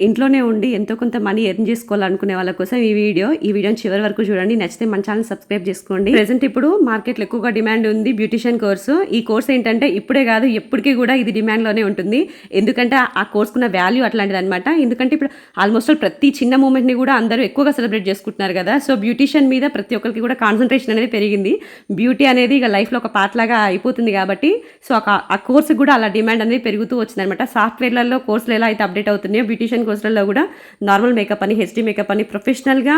ఇంట్లోనే ఉండి ఎంతో కొంత మనీ ఎర్న్ చేసుకోవాలనుకునే వాళ్ళ కోసం ఈ వీడియో. ఈ వీడియోని చివరి వరకు చూడండి. నచ్చితే మన ఛానల్ సబ్స్క్రైబ్ చేసుకోండి. ప్రెసెంట్ ఇప్పుడు మార్కెట్లో ఎక్కువగా డిమాండ్ ఉంది బ్యూటిషియన్ కోర్సు ఈ కోర్స్ ఏంటంటే ఇప్పుడే కాదు ఎప్పటికీ కూడా ఇది డిమాండ్లోనే ఉంటుంది. ఎందుకంటే ఆ కోర్సుకున్న వాల్యూ అట్లాంటిది అనమాట ఎందుకంటే ఇప్పుడు ఆల్మోస్ట్ ప్రతి చిన్న మూమెంట్ని కూడా అందరూ ఎక్కువగా సెలబ్రేట్ చేసుకుంటున్నారు కదా. సో బ్యూటిషియన్ మీద ప్రతి ఒక్కరికి కూడా కాన్సన్ట్రేషన్ అనేది పెరిగింది. బ్యూటీ అనేది ఇక లైఫ్లో ఒక పార్ట్ లాగా అయిపోతుంది కాబట్టి సో ఆ- ఆ కోర్సు కూడా అలా డిమాండ్ అనేది పెరుగుతూ వచ్చింది అనమాట సాఫ్ట్వేర్లలో కోర్సులు ఎలా అయితే అప్డేట్ అవుతున్నాయో బ్యూటిషియన్ కోస్టల్లో కూడా నార్మల్ మేకప్ అని హెచ్డీ మేకప్ అని ప్రొఫెషనల్గా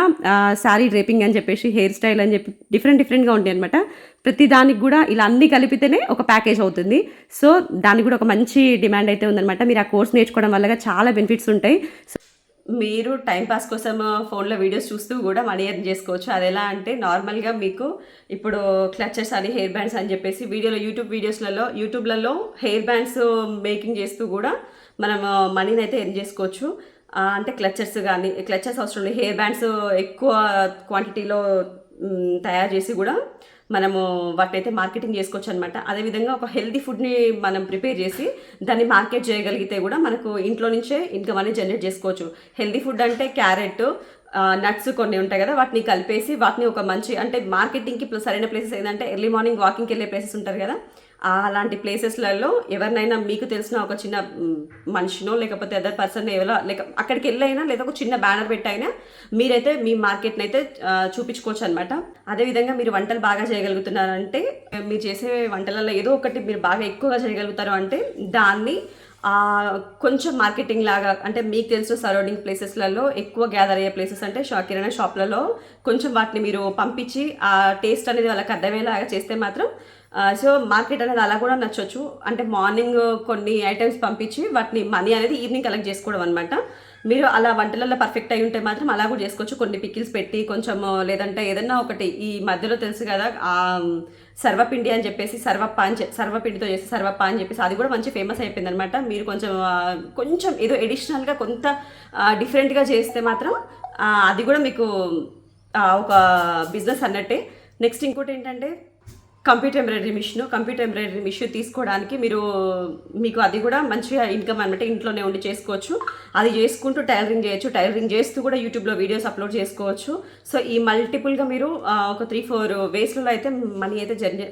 శారీ డ్రేపింగ్ అని చెప్పేసి హెయిర్ స్టైల్ అని చెప్పి డిఫరెంట్ డిఫరెంట్గా ఉంటాయి అనమాట ప్రతి దానికి కూడా ఇలా అన్ని కలిపితేనే ఒక ప్యాకేజ్ అవుతుంది. సో దానికి కూడా ఒక మంచి డిమాండ్ అయితే ఉందన్నమాట. మీరు ఆ కోర్స్ నేర్చుకోవడం వల్ల చాలా బెనిఫిట్స్ ఉంటాయి. మీరు టైంపాస్ కోసం ఫోన్లో వీడియోస్ చూస్తూ కూడా మనీ ఎర్న్ చేసుకోవచ్చు. అది ఎలా అంటే నార్మల్గా మీకు ఇప్పుడు క్లచ్చర్స్ అని హెయిర్ బ్యాండ్స్ అని చెప్పేసి వీడియోలో యూట్యూబ్ వీడియోస్లలో యూట్యూబ్లలో హెయిర్ బ్యాండ్స్ మేకింగ్ చేస్తూ కూడా మనం మనీని అయితే ఎర్న్ చేసుకోవచ్చు. అంటే క్లచర్స్ కానీ క్లచ్చర్స్ అవసరం లేదు. హెయిర్ బ్యాండ్స్ ఎక్కువ క్వాంటిటీలో తయారు చేసి కూడా మనము వాటినైతే మార్కెటింగ్ చేసుకోవచ్చు అనమాట అదేవిధంగా ఒక హెల్దీ ఫుడ్ని మనం ప్రిపేర్ చేసి దాన్ని మార్కెట్ చేయగలిగితే కూడా మనకు ఇంట్లో నుంచే ఇన్కమ్ అనేది జనరేట్ చేసుకోవచ్చు. హెల్దీ ఫుడ్ అంటే క్యారెట్ నట్స్ కొన్ని ఉంటాయి కదా వాటిని కలిపేసి వాటిని ఒక మంచి అంటే మార్కెటింగ్కి సరైన ప్లేసెస్ ఏంటంటే ఎర్లీ మార్నింగ్ వాకింగ్కి వెళ్ళే ప్లేసెస్ ఉంటారు కదా అలాంటి ప్లేసెస్లలో ఎవరినైనా మీకు తెలిసిన ఒక చిన్న మనిషినో లేకపోతే అదర్ పర్సన్ ఎవరో లేక అక్కడికి వెళ్ళైనా లేదా ఒక చిన్న బ్యానర్ పెట్టైనా మీరైతే మీ మార్కెట్ని అయితే చూపించుకోవచ్చు అనమాట అదేవిధంగా మీరు వంటలు బాగా చేయగలుగుతున్నారంటే మీరు చేసే వంటలలో ఏదో ఒకటి మీరు బాగా ఎక్కువగా చేయగలుగుతారు అంటే దాన్ని కొంచెం మార్కెటింగ్ లాగా అంటే మీకు తెలిసిన సరౌండింగ్ ప్లేసెస్లలో ఎక్కువ గ్యాదర్ అయ్యే ప్లేసెస్ అంటే షా కిరాణా షాప్లలో కొంచెం వాటిని మీరు పంపించి ఆ టేస్ట్ అనేది వాళ్ళకి అర్థమయ్యేలాగా చేస్తే మాత్రం సో మార్కెట్ అనేది అలా కూడా నచ్చొచ్చు. అంటే మార్నింగ్ కొన్ని ఐటమ్స్ పంపించి వాటిని మనీ అనేది ఈవినింగ్ కలెక్ట్ చేసుకోవడం అనమాట మీరు అలా వంటలలో పర్ఫెక్ట్ అయి ఉంటే మాత్రం అలా కూడా చేసుకోవచ్చు. కొన్ని పికిల్స్ పెట్టి కొంచెం లేదంటే ఏదన్నా ఒకటి ఈ మధ్యలో తెలుసు కదా ఆ, సర్వపిండి అని చెప్పేసి సర్వప్ప అని చెప్పి సర్వపిండితో చేసి సర్వప్ప అని చెప్పేసి అది కూడా మంచి ఫేమస్ అయిపోయింది అనమాట మీరు కొంచెం కొంచెం ఏదో ఎడిషనల్గా కొంత డిఫరెంట్గా చేస్తే మాత్రం అది కూడా మీకు ఒక బిజినెస్ అన్నట్టే. నెక్స్ట్ ఇంకోటి ఏంటంటే computer embroidery machine computer embroidery machine తీసుకోవడానికి మీరు మీకు అది కూడా మంచిగా ఇన్కమ్ అనమాట ఇంట్లోనే ఉండి చేసుకోవచ్చు. అది చేసుకుంటూ టైలరింగ్ చేయొచ్చు టైలరింగ్ చేస్తూ కూడా యూట్యూబ్లో వీడియోస్ అప్లోడ్ చేసుకోవచ్చు. సో ఈ మల్టిపుల్గా మీరు ఒక త్రీ ఫోర్ వేస్లలో అయితే మనీ అయితే జర్న్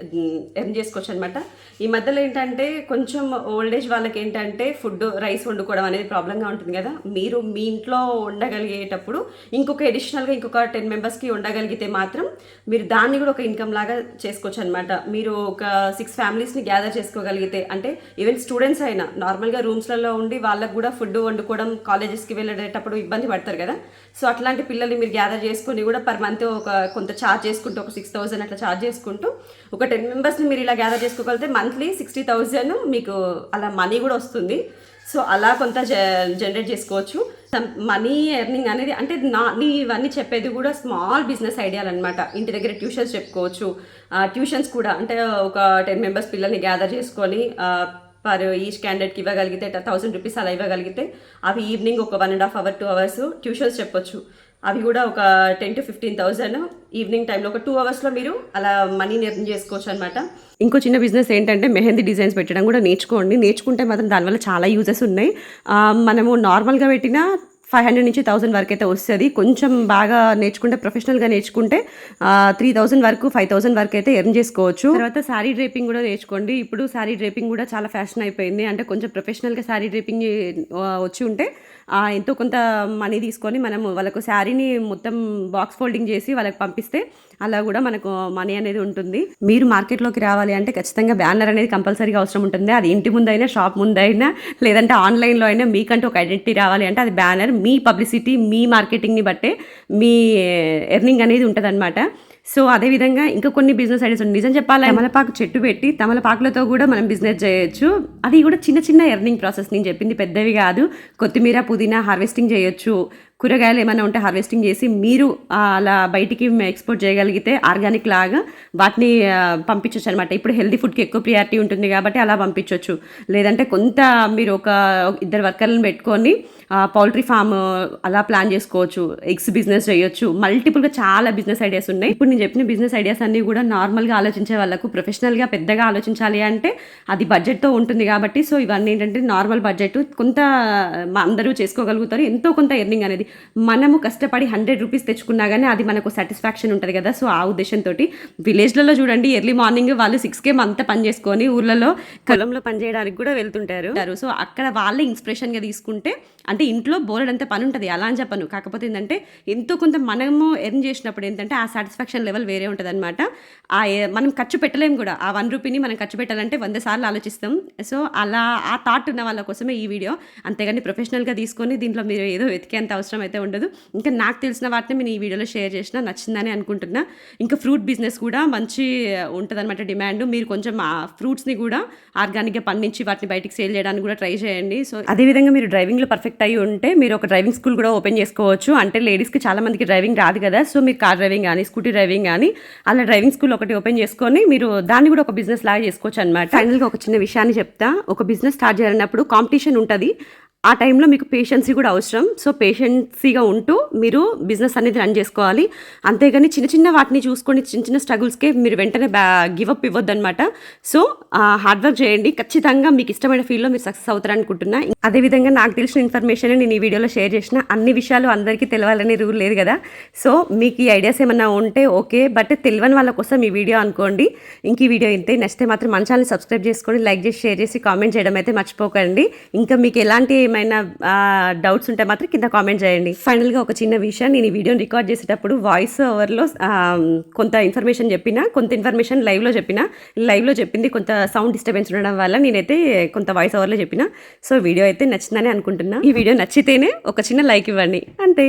ఎర్న్ చేసుకోవచ్చు అనమాట ఈ మధ్యలో ఏంటంటే కొంచెం ఓల్డ్ ఏజ్ వాళ్ళకి ఏంటంటే ఫుడ్ రైస్ వండుకోవడం అనేది ప్రాబ్లంగా ఉంటుంది కదా. మీరు మీ ఇంట్లో ఉండగలిగేటప్పుడు ఇంకొక ఎడిషనల్గా ఇంకొక టెన్ మెంబర్స్కి ఉండగలిగితే మాత్రం మీరు దాన్ని కూడా ఒక ఇన్కమ్ లాగా చేసుకోవచ్చు అనమాట మీరు ఒక సిక్స్ ఫ్యామిలీస్ని గ్యాదర్ చేసుకోగలిగితే అంటే ఈవెన్ స్టూడెంట్స్ అయినా నార్మల్గా రూమ్స్లలో ఉండి వాళ్ళకు కూడా ఫుడ్ వండుకోవడం కాలేజెస్కి వెళ్ళేటప్పుడు ఇబ్బంది పడతారు కదా. సో అట్లాంటి పిల్లల్ని మీరు గ్యాదర్ చేసుకుని కూడా పర్ మంత్ ఒక కొంత ఛార్జ్ చేసుకుంటూ ఒక సిక్స్ థౌసండ్ అట్లా ఛార్జ్ చేసుకుంటూ ఒక టెన్ మెంబర్స్ని మీరు ఇలా గ్యాదర్ చేసుకోగలిగితే మంత్లీ సిక్స్టీ థౌజండ్ మీకు అలా మనీ కూడా వస్తుంది. సో అలా కొంత జనరేట్ చేసుకోవచ్చు. మనీ ఎర్నింగ్ అనేది అంటే నా నీ ఇవన్నీ చెప్పేది కూడా స్మాల్ బిజినెస్ ఐడియాలు అనమాట ఇంటి దగ్గర ట్యూషన్స్ చెప్పుకోవచ్చు. ట్యూషన్స్ కూడా అంటే ఒక టెన్ మెంబర్స్ పిల్లల్ని గ్యాదర్ చేసుకొని పర్ ఈచ్ క్యాండిడేట్కి ఇవ్వగలిగితే థౌసండ్ రూపీస్ అలా ఇవ్వగలిగితే అవి ఈవినింగ్ ఒక one and half hour two hours tuitions చెప్పొచ్చు. అవి కూడా ఒక ten to fifteen thousand. Evening టైంలో ఒక టూ అవర్స్లో మీరు అలా మనీని ఎర్న్ చేసుకోవచ్చు అనమాట ఇంకో చిన్న బిజినెస్ ఏంటంటే మెహందీ డిజైన్స్ పెట్టడం కూడా నేర్చుకోండి. నేర్చుకుంటే మాత్రం దానివల్ల చాలా యూజెస్ ఉన్నాయి. మనము నార్మల్గా పెట్టిన ఫైవ్ హండ్రెడ్ నుంచి థౌసండ్ వరకు అయితే వస్తుంది. కొంచెం బాగా నేర్చుకుంటే ప్రొఫెషనల్గా నేర్చుకుంటే త్రీ థౌసండ్ వరకు ఫైవ్ థౌసండ్ వరకు అయితే ఎర్న్ చేసుకోవచ్చు. తర్వాత శారీ డ్రేపింగ్ కూడా నేర్చుకోండి. ఇప్పుడు శారీ డ్రేపింగ్ కూడా చాలా ఫ్యాషన్ అయిపోయింది. అంటే కొంచెం ప్రొఫెషనల్గా శారీ డ్రేపింగ్ వచ్చి ఉంటే ఎంతో కొంత మనీ తీసుకొని మనం వాళ్ళకు శారీని మొత్తం బాక్స్ ఫోల్డింగ్ చేసి వాళ్ళకి పంపిస్తే అలా కూడా మనకు మనీ అనేది ఉంటుంది. మీరు మార్కెట్లోకి రావాలి అంటే ఖచ్చితంగా బ్యానర్ అనేది కంపల్సరీగా అవసరం ఉంటుంది. అది ఇంటి ముందైనా షాప్ ముందైనా లేదంటే ఆన్లైన్లో అయినా మీకంటూ ఒక ఐడెంటిటీ రావాలి అంటే అది బ్యానర్. మీ పబ్లిసిటీ మీ మార్కెటింగ్ని బట్టే మీ ఎర్నింగ్ అనేది ఉంటుందన్నమాట. సో అదేవిధంగా ఇంకా కొన్ని బిజినెస్ ఐడియాస్ ఉన్నాయి. నిజం చెప్పాలి తమలపాకు చెట్టు పెట్టి తమలపాకులతో కూడా మనం బిజినెస్ చేయొచ్చు. అది కూడా చిన్న చిన్న ఎర్నింగ్ ప్రాసెస్ నేను చెప్పింది పెద్దవి కాదు. కొత్తిమీర పుదీనా హార్వెస్టింగ్ చేయొచ్చు. కూరగాయలు ఏమైనా ఉంటే హార్వెస్టింగ్ చేసి మీరు అలా బయటికి ఎక్స్పోర్ట్ చేయగలిగితే ఆర్గానిక్ లాగా వాటిని పంపించవచ్చు అనమాట ఇప్పుడు హెల్దీ ఫుడ్కి ఎక్కువ ప్రియారిటీ ఉంటుంది కాబట్టి అలా పంపించవచ్చు లేదంటే కొంత మీరు ఒక ఇద్దరు వర్కర్లను పెట్టుకొని పౌల్ట్రీ ఫామ్ అలా ప్లాన్ చేసుకోవచ్చు. ఎగ్స్ బిజినెస్ చేయొచ్చు. మల్టిపుల్గా చాలా బిజినెస్ ఐడియాస్ ఉన్నాయి. ఇప్పుడు నేను చెప్పిన బిజినెస్ ఐడియాస్ అన్నీ కూడా నార్మల్గా ఆలోచించే వాళ్ళకు ప్రొఫెషనల్గా పెద్దగా ఆలోచించాలి అంటే అది బడ్జెట్తో ఉంటుంది కాబట్టి సో ఇవన్నీ ఏంటంటే నార్మల్ బడ్జెట్ కొంత అందరూ చేసుకోగలుగుతారు. ఎంతో కొంత ఎర్నింగ్ అనేది మనము కష్టపడి హండ్రెడ్ రూపీస్ తెచ్చుకున్నా కానీ అది మనకు సాటిస్ఫాక్షన్ ఉంటుంది కదా. సో ఆ ఉద్దేశంతో విలేజ్లలో చూడండి ఎర్లీ మార్నింగ్ వాళ్ళు సిక్స్కే అంతా పని చేసుకొని ఊర్లలో పొలంలో పనిచేయడానికి కూడా వెళ్తుంటారు. సో అక్కడ వాళ్ళే ఇన్స్పిరేషన్గా తీసుకుంటే అంటే ఇంట్లో బోలెడంత పని ఉంటుంది అలా అని చెప్పను కాకపోతే ఏంటంటే ఎంతో కొంత మనము ఎర్న్ చేసినప్పుడు ఏంటంటే ఆ సాటిస్ఫాక్షన్ లెవెల్ వేరే ఉంటుంది అనమాట ఆ మనం ఖర్చు పెట్టలేము కూడా. ఆ వన్ రూపీని మనం ఖర్చు పెట్టాలంటే వంద సార్లు ఆలోచిస్తాం. సో అలా ఆ థాట్ ఉన్న వాళ్ళ కోసమే ఈ వీడియో. అంతేగాని ప్రొఫెషనల్గా తీసుకొని దీంట్లో మీరు ఏదో వెతికేంత అవసరం అయితే ఉండదు. ఇంకా నాకు తెలిసిన వాటిని నేను ఈ వీడియోలో షేర్ చేసిన నచ్చిందని అనుకుంటున్నా. ఇంకా ఫ్రూట్ బిజినెస్ కూడా మంచి ఉంటుందన్నమాట డిమాండ్. మీరు కొంచెం ఆ ఫ్రూట్స్ని కూడా ఆర్గానిక్గా పండించి వాటిని బయటికి సేల్ చేయడానికి కూడా ట్రై చేయండి. సో అదేవిధంగా మీరు డ్రైవింగ్లో పర్ఫెక్ట్ అయ్యి ఉంటే మీరు ఒక డ్రైవింగ్ స్కూల్ కూడా ఓపెన్ చేసుకోవచ్చు. అంటే లేడీస్కి చాలా మందికి డ్రైవింగ్ రాదు కదా. సో మీరు కార్ డ్రైవింగ్ కానీ స్కూటీ డ్రైవింగ్ కానీ అలా డ్రైవింగ్ స్కూల్ ఒకటి ఓపెన్ చేసుకొని మీరు దాన్ని కూడా ఒక బిజినెస్ లాగా చేసుకోవచ్చు అనమాట ఫైనల్గా ఒక చిన్న విషయాన్ని చెప్తా. ఒక బిజినెస్ స్టార్ట్ చేయాలన్నప్పుడు కాంపిటీషన్ ఉంటుంది. ఆ టైంలో మీకు పేషెన్సీ కూడా అవసరం. సో పేషెన్సీగా ఉంటూ మీరు బిజినెస్ అనేది రన్ చేసుకోవాలి. అంతేగాని చిన్న చిన్న వాటిని చూసుకొని చిన్న చిన్న స్ట్రగుల్స్కే మీరు వెంటనే బ్యా గివప్ ఇవ్వద్దు అనమాట సో హార్డ్ వర్క్ చేయండి. ఖచ్చితంగా మీకు ఇష్టమైన ఫీల్డ్లో మీరు సక్సెస్ అవుతారు అనుకుంటున్నా అదేవిధంగా నాకు తెలిసిన ఇన్ఫర్మేషన్ నేను ఈ వీడియోలో షేర్ చేసిన అన్ని విషయాలు అందరికీ తెలియాలనే రూల్ లేదు కదా. సో మీకు ఈ ఐడియాస్ ఏమన్నా ఉంటే ఓకే. బట్ తెలియని వాళ్ళ కోసం ఈ వీడియో అనుకోండి. ఇంక ఈ వీడియో ఇంతే. నచ్చితే మాత్రం మన ఛానల్ సబ్స్క్రైబ్ చేసుకొని లైక్ చేసి షేర్ చేసి కామెంట్ చేయడం అయితే మర్చిపోకండి. ఇంకా మీకు ఎలాంటి ఏమైనా డౌట్స్ ఉంటే మాత్రం కింద కామెంట్ చేయండి. ఫైనల్గా ఒక చిన్న విషయం నేను ఈ వీడియోని రికార్డ్ చేసేటప్పుడు వాయిస్ ఓవర్లో కొంత ఇన్ఫర్మేషన్ చెప్పిన కొంత ఇన్ఫర్మేషన్ లైవ్లో చెప్పిన లైవ్లో చెప్పింది కొంత సౌండ్ డిస్టర్బెన్స్ ఉండడం వల్ల నేనైతే కొంత వాయిస్ ఓవర్లో చెప్పిన. సో వీడియో అయితే నచ్చిందని అనుకుంటున్నా. ఈ వీడియో నచ్చితేనే ఒక చిన్న లైక్ ఇవ్వండి. అంతే.